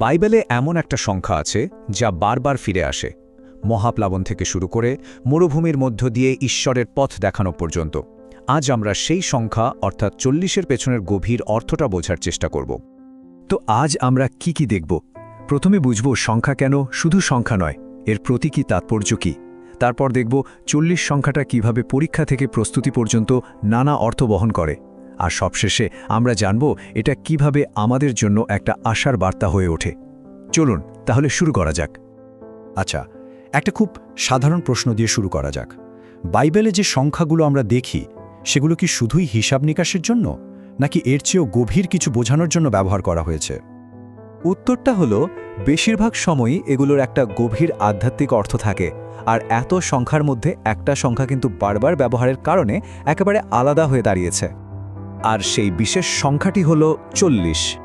বাইবেলে এমন একটা সংখ্যা আছে যা বারবার ফিরে আসে, মহাপ্লাবন থেকে শুরু করে মরুভূমির মধ্য দিয়ে ঈশ্বরের পথ দেখানো পর্যন্ত। আজ আমরা সেই সংখ্যা, অর্থাৎ চল্লিশের পেছনের গভীর অর্থটা বোঝার চেষ্টা করব। তো আজ আমরা কি কি দেখব? প্রথমে বুঝব সংখ্যা কেন শুধু সংখ্যা নয়, এর প্রতীকী তাৎপর্য কী? তারপর দেখব চল্লিশ সংখ্যাটা কীভাবে পরীক্ষা থেকে প্রস্তুতি পর্যন্ত নানা অর্থ বহন করে। আর সবশেষে আমরা জানব এটা কীভাবে আমাদের জন্য একটা আশার বার্তা হয়ে ওঠে। চলুন, তাহলে শুরু করা যাক। আচ্ছা একটা খুব সাধারণ প্রশ্ন দিয়ে শুরু করা যাক। বাইবেলে যে সংখ্যাগুলো আমরা দেখি, সেগুলো কি শুধুই হিসাব নিকাশের জন্য, নাকি এর চেয়েও গভীর কিছু বোঝানোর জন্য ব্যবহার করা হয়েছে? উত্তরটা হলো, বেশিরভাগ সময়ই এগুলোর একটা গভীর আধ্যাত্মিক অর্থ থাকে, আর এত সংখ্যার মধ্যে একটা সংখ্যা কিন্তু বারবার ব্যবহারের কারণে একেবারে আলাদা হয়ে দাঁড়িয়েছে। আর সেই বিশেষ সংখ্যাটি হল চল্লিশ।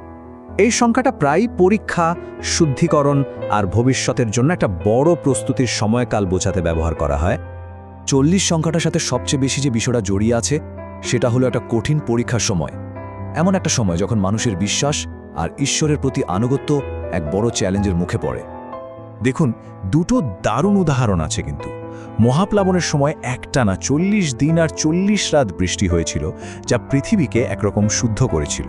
এই সংখ্যাটা প্রায় পরীক্ষা, শুদ্ধিকরণ আর ভবিষ্যতের জন্য একটা বড় প্রস্তুতির সময়কাল বোঝাতে ব্যবহার করা হয়। চল্লিশ সংখ্যাটার সাথে সবচেয়ে বেশি যে বিষয়টা জড়িয়ে আছে, সেটা হলো একটা কঠিন পরীক্ষার সময়। এমন একটা সময় যখন মানুষের বিশ্বাস আর ঈশ্বরের প্রতি আনুগত্য এক বড় চ্যালেঞ্জের মুখে পড়ে। দেখুন, দুটো দারুণ উদাহরণ আছে কিন্তু। মহাপ্লাবনের সময় একটানা চল্লিশ দিন আর চল্লিশ রাত বৃষ্টি হয়েছিল, যা পৃথিবীকে একরকম শুদ্ধ করেছিল।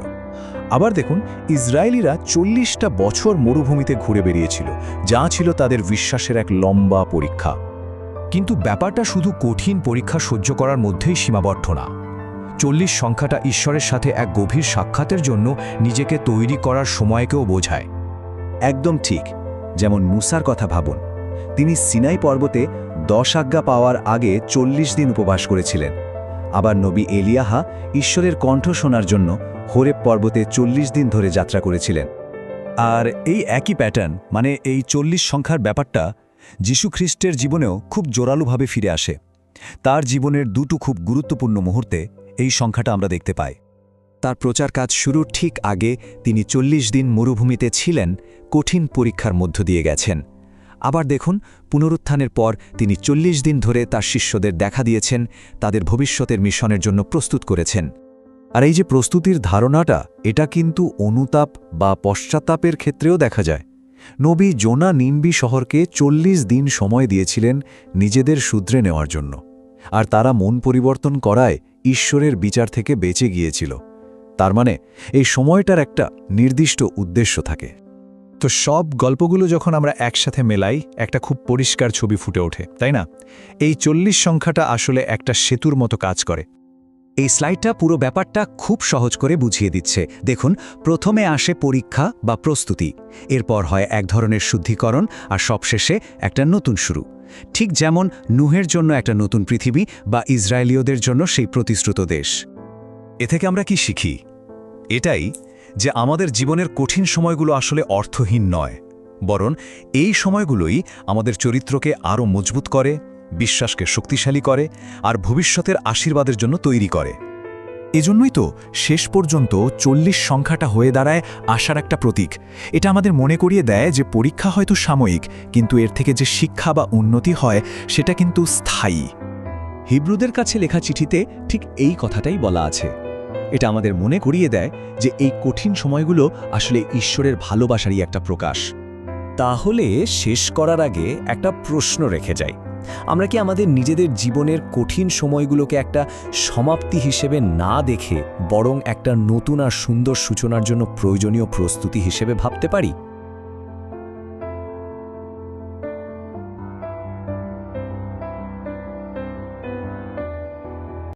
আবার দেখুন, ইসরায়েলিরা চল্লিশটা বছর মরুভূমিতে ঘুরে বেরিয়েছিল যা ছিল তাদের বিশ্বাসের এক লম্বা পরীক্ষা। কিন্তু ব্যাপারটা শুধু কঠিন পরীক্ষা সহ্য করার মধ্যেই সীমাবদ্ধ না। চল্লিশ সংখ্যাটা ঈশ্বরের সাথে এক গভীর সাক্ষাতের জন্য নিজেকে তৈরি করার সময়কেও বোঝায়। একদম ঠিক, যেমন মুসার কথা ভাবুন। তিনি সিনাই পর্বতে দশ আজ্ঞা পাওয়ার আগে চল্লিশ দিন উপবাস করেছিলেন। আবার নবী এলিয়াহা ঈশ্বরের কণ্ঠ শোনার জন্য হোরেব পর্বতে চল্লিশ দিন ধরে যাত্রা করেছিলেন। আর এই একই প্যাটার্ন মানে এই চল্লিশ সংখ্যার ব্যাপারটা, যীশু খ্রিস্টের জীবনেও খুব জোরালোভাবে ফিরে আসে। তার জীবনের দুটো খুব গুরুত্বপূর্ণ মুহূর্তে এই সংখ্যাটা আমরা দেখতে পাই। তার প্রচার কাজ শুরুর ঠিক আগে তিনি চল্লিশ দিন মরুভূমিতে ছিলেন, কঠিন পরীক্ষার মধ্য দিয়ে গেছেন। আবার দেখুন, পুনরুত্থানের পর তিনি চল্লিশ দিন ধরে তার শিষ্যদের দেখা দিয়েছেন, তাদের ভবিষ্যতের মিশনের জন্য প্রস্তুত করেছেন। আর এই যে প্রস্তুতির ধারণাটা, এটা কিন্তু অনুতাপ বা পশ্চাত্তাপের ক্ষেত্রেও দেখা যায়। নবী জোনা নিম্বি শহরকে চল্লিশ দিন সময় দিয়েছিলেন নিজেদের শুধরে নেওয়ার জন্য। আর তারা মন পরিবর্তন করায় ঈশ্বরের বিচার থেকে বেঁচে গিয়েছিল। তার মানে এই সময়টার একটা নির্দিষ্ট উদ্দেশ্য থাকে। তো সব গল্পগুলো যখন আমরা একসাথে মেলাই, একটা খুব পরিষ্কার ছবি ফুটে ওঠে, তাই না? এই চল্লিশ সংখ্যাটা আসলে একটা সেতুর মতো কাজ করে। এই স্লাইডটা পুরো ব্যাপারটা খুব সহজ করে বুঝিয়ে দিচ্ছে। দেখুন, প্রথমে আসে পরীক্ষা বা প্রস্তুতি, এরপর হয় এক ধরনের শুদ্ধিকরণ, আর সবশেষে একটা নতুন শুরু। ঠিক যেমন নুহের জন্য একটা নতুন পৃথিবী বা ইসরায়েলীয়দের জন্য সেই প্রতিশ্রুত দেশ। এ থেকে আমরা কি শিখি? এটাই যে আমাদের জীবনের কঠিন সময়গুলো আসলে অর্থহীন নয়, বরং এই সময়গুলোই আমাদের চরিত্রকে আরও মজবুত করে, বিশ্বাসকে শক্তিশালী করে, আর ভবিষ্যতের আশীর্বাদের জন্য তৈরি করে। এজন্যই তো শেষ পর্যন্ত চল্লিশ সংখ্যাটা হয়ে দাঁড়ায় আশার একটা প্রতীক। এটা আমাদের মনে করিয়ে দেয় যে পরীক্ষা হয়তো সাময়িক, কিন্তু এর থেকে যে শিক্ষা বা উন্নতি হয়, সেটা কিন্তু স্থায়ী। হিব্রুদের কাছে লেখা চিঠিতে ঠিক এই কথাটাই বলা আছে। এটা আমাদের মনে করিয়ে দেয় যে এই কঠিন সময়গুলো আসলে ঈশ্বরের ভালোবাসারই একটা প্রকাশ। তাহলে শেষ করার আগে একটা প্রশ্ন রেখে যাই। আমরা কি আমাদের নিজেদের জীবনের কঠিন সময়গুলোকে একটা সমাপ্তি হিসেবে না দেখে বরং একটা নতুন আর সুন্দর সূচনার জন্য প্রয়োজনীয় প্রস্তুতি হিসেবে ভাবতে পারি?